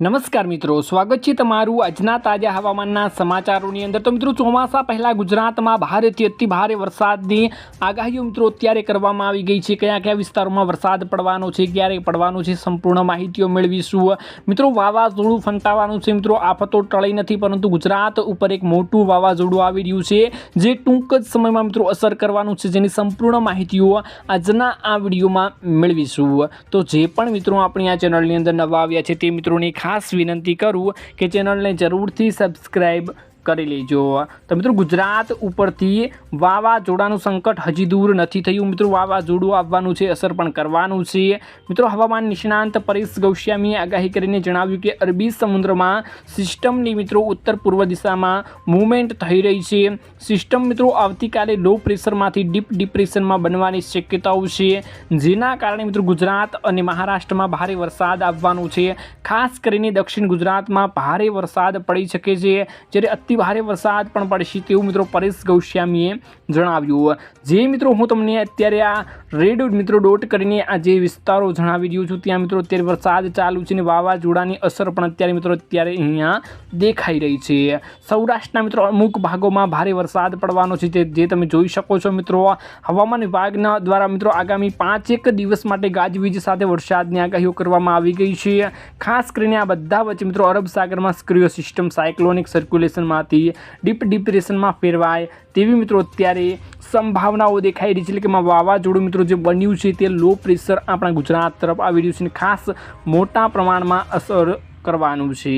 નમસ્કાર મિત્રો, સ્વાગત છે તમારું આજના તાજા હવામાનના સમાચારોની અંદર. તો મિત્રો, ચોમાસા પહેલાં ગુજરાતમાં ભારેથી અતિ ભારે વરસાદની આગાહીઓ મિત્રો અત્યારે કરવામાં આવી ગઈ છે. કયા કયા વિસ્તારોમાં વરસાદ પડવાનો છે, ક્યારે પડવાનો છે, સંપૂર્ણ માહિતીઓ મેળવીશું. મિત્રો, વાવાઝોડું ફંટાવાનું છે. મિત્રો, આફતો ટળી નથી, પરંતુ ગુજરાત ઉપર એક મોટું વાવાઝોડું આવી રહ્યું છે, જે ટૂંક જ સમયમાં મિત્રો અસર કરવાનું છે, જેની સંપૂર્ણ માહિતીઓ આજના આ વિડીયોમાં મેળવીશું. તો જે પણ મિત્રો આપણી આ ચેનલની અંદર નવા આવ્યા છે, તે મિત્રોને ખાસ વિનંતી કરું કે ચેનલને જરૂરથી સબસ્ક્રાઈબ કરી લેજો. તો મિત્રો ગુજરાત ઉપરથી વાવાઝોડાનું સંકટ હજી દૂર નથી થયું. મિત્રો વાવાઝોડું આવવાનું છે, અસર પણ કરવાનું છે. મિત્રો હવામાન નિષ્ણાંત પરેશ ગૌશ્યામીએ આગાહી કરીને જણાવ્યું કે અરબી સમુદ્રમાં સિસ્ટમની મિત્રો ઉત્તર પૂર્વ દિશામાં મૂવમેન્ટ થઈ રહી છે. સિસ્ટમ મિત્રો આવતીકાલે લો પ્રેશરમાંથી ડીપ ડિપ્રેશનમાં બનવાની શક્યતાઓ છે, જેના કારણે મિત્રો ગુજરાત અને મહારાષ્ટ્રમાં ભારે વરસાદ આવવાનો છે. ખાસ કરીને દક્ષિણ ગુજરાતમાં ભારે વરસાદ પડી શકે છે, જ્યારે અતિ ભારે વરસાદ પણ પડશે તેવું મિત્રો પરેશ ગૌસ્વામીએ જણાવ્યું. જે મિત્રો હું તમને અત્યારે આ રેડ મિત્રો ડોટ કરીને આ જે વિસ્તારો જણાવી રહ્યો છું, ત્યાં મિત્રો અત્યારે વરસાદ ચાલુ છે અને વાવાઝોડાની અસર પણ અત્યારે મિત્રો અત્યારે અહીંયા દેખાઈ રહી છે. સૌરાષ્ટ્રના મિત્રો અમુક ભાગોમાં ભારે વરસાદ પડવાનો છે જે તમે જોઈ શકો છો મિત્રો. હવામાન વિભાગના દ્વારા મિત્રો આગામી પાંચેક દિવસ માટે ગાજવીજ સાથે વરસાદની આગાહીઓ કરવામાં આવી ગઈ છે. ખાસ કરીને આ બધા વચ્ચે મિત્રો અરબ સાગરમાં સ્ક્રિયો સિસ્ટમ સાયક્લોનિક સર્ક્યુલેશનમાંથી ડીપ ડિપ્રેશનમાં ફેરવાય તેવી મિત્રો અત્યારે સંભાવનાઓ દેખાઈ રહી છે. એટલે કે વાવાઝોડું મિત્રો જે બન્યું છે તે લો પ્રેશર આપણા ગુજરાત તરફ આવી રહ્યું છે. ખાસ મોટા પ્રમાણમાં અસર કરવાનું છે.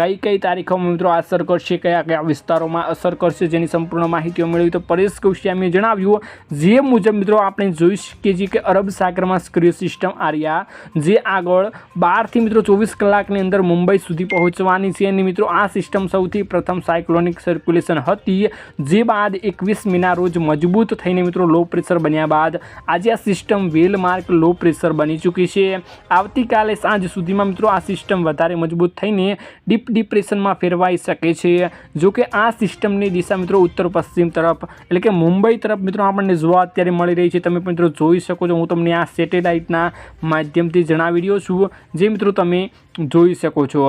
કઈ કઈ તારીખોમાં મિત્રો અસર કરશે, કયા કયા વિસ્તારોમાં અસર કરશે જેની સંપૂર્ણ માહિતીઓ મેળવી તો પરેશ ગૌસ્વામીએ જણાવ્યું, જે મુજબ મિત્રો આપણે જોઈ શકીએ છીએ કે અરબ સાગરમાં સક્રિય સિસ્ટમ આર્યા, જે આગળ બારથી મિત્રો ચોવીસ કલાકની અંદર મુંબઈ સુધી પહોંચવાની છે. અને મિત્રો આ સિસ્ટમ સૌથી પ્રથમ સાયક્લોનિક સર્ક્યુલેશન હતી, જે બાદ એકવીસ મીના રોજ મજબૂત થઈને મિત્રો લો પ્રેશર બન્યા બાદ આજે આ system well mark low pressure બની ચૂકી છે. આવતીકાલે સાંજ સુધીમાં મિત્રો આ સિસ્ટમ વધારે મજબૂત થઈને ડીપ ડિપ્રેશનમાં ફેરવાઈ શકે છે. જો કે આ સિસ્ટમની દિશા મિત્રો ઉત્તર પશ્ચિમ તરફ એટલે કે મુંબઈ તરફ મિત્રો આપણને જોવા અત્યારે મળી રહી છે. તમે મિત્રો જોઈ શકો છો. હું તમને આ સેટેલાઇટના માધ્યમથી જણાવી રહ્યો છું, જે મિત્રો તમે જોઈ શકો છો.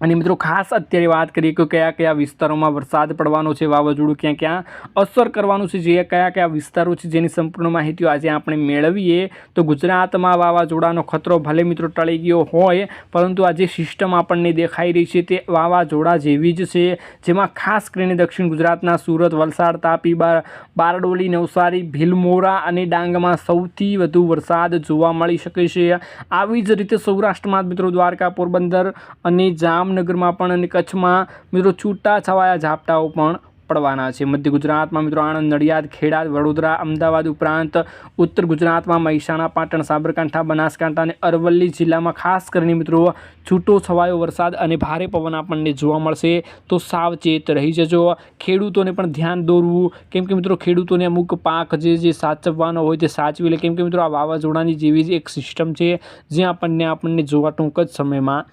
અને મિત્રો ખાસ અત્યારે વાત કરીએ કે કયા કયા વિસ્તારોમાં વરસાદ પડવાનો છે, વાવાઝોડું ક્યાં ક્યાં અસર કરવાનું છે, જે કયા કયા વિસ્તારો છે જેની સંપૂર્ણ માહિતીઓ આજે આપણે મેળવીએ. તો ગુજરાતમાં વાવાઝોડાનો ખતરો ભલે મિત્રો ટળી ગયો હોય, પરંતુ આ જે સિસ્ટમ આપણને દેખાઈ રહી છે તે વાવાઝોડા જેવી જ છે. જેમાં ખાસ કરીને દક્ષિણ ગુજરાતના સુરત, વલસાડ, તાપી, બાર, બારડોલી, નવસારી, ભીલમોરા અને ડાંગમાં સૌથી વધુ વરસાદ જોવા મળી શકે છે. આવી જ રીતે સૌરાષ્ટ્રમાં મિત્રો દ્વારકા, પોરબંદર અને જામનગરમાં પણ અને કચ્છમાં મિત્રો છૂટા છવાયા ઝાપટાઓ પણ પડવાના છે. મધ્ય ગુજરાતમાં મિત્રો આણંદ, નડિયાદ, ખેડા, વડોદરા, અમદાવાદ ઉપરાંત ઉત્તર ગુજરાતમાં મહેસાણા, પાટણ, સાબરકાંઠા, બનાસકાંઠા અને અરવલ્લી જિલ્લામાં ખાસ કરીને મિત્રો છૂટો છવાયો વરસાદ અને ભારે પવન આપણને જોવા મળશે તો સાવચેત રહી જજો. ખેડૂતોને પણ ધ્યાન દોરવું. કેમ કે મિત્રો ખેડૂતોને અમુક પાક જે જે સાચવવાનો હોય તે સાચવી લે. કેમ કે મિત્રો આ વાવાઝોડાની જેવી જ એક સિસ્ટમ છે, જે આપણને આપણને જોવા ટૂંક જ સમયમાં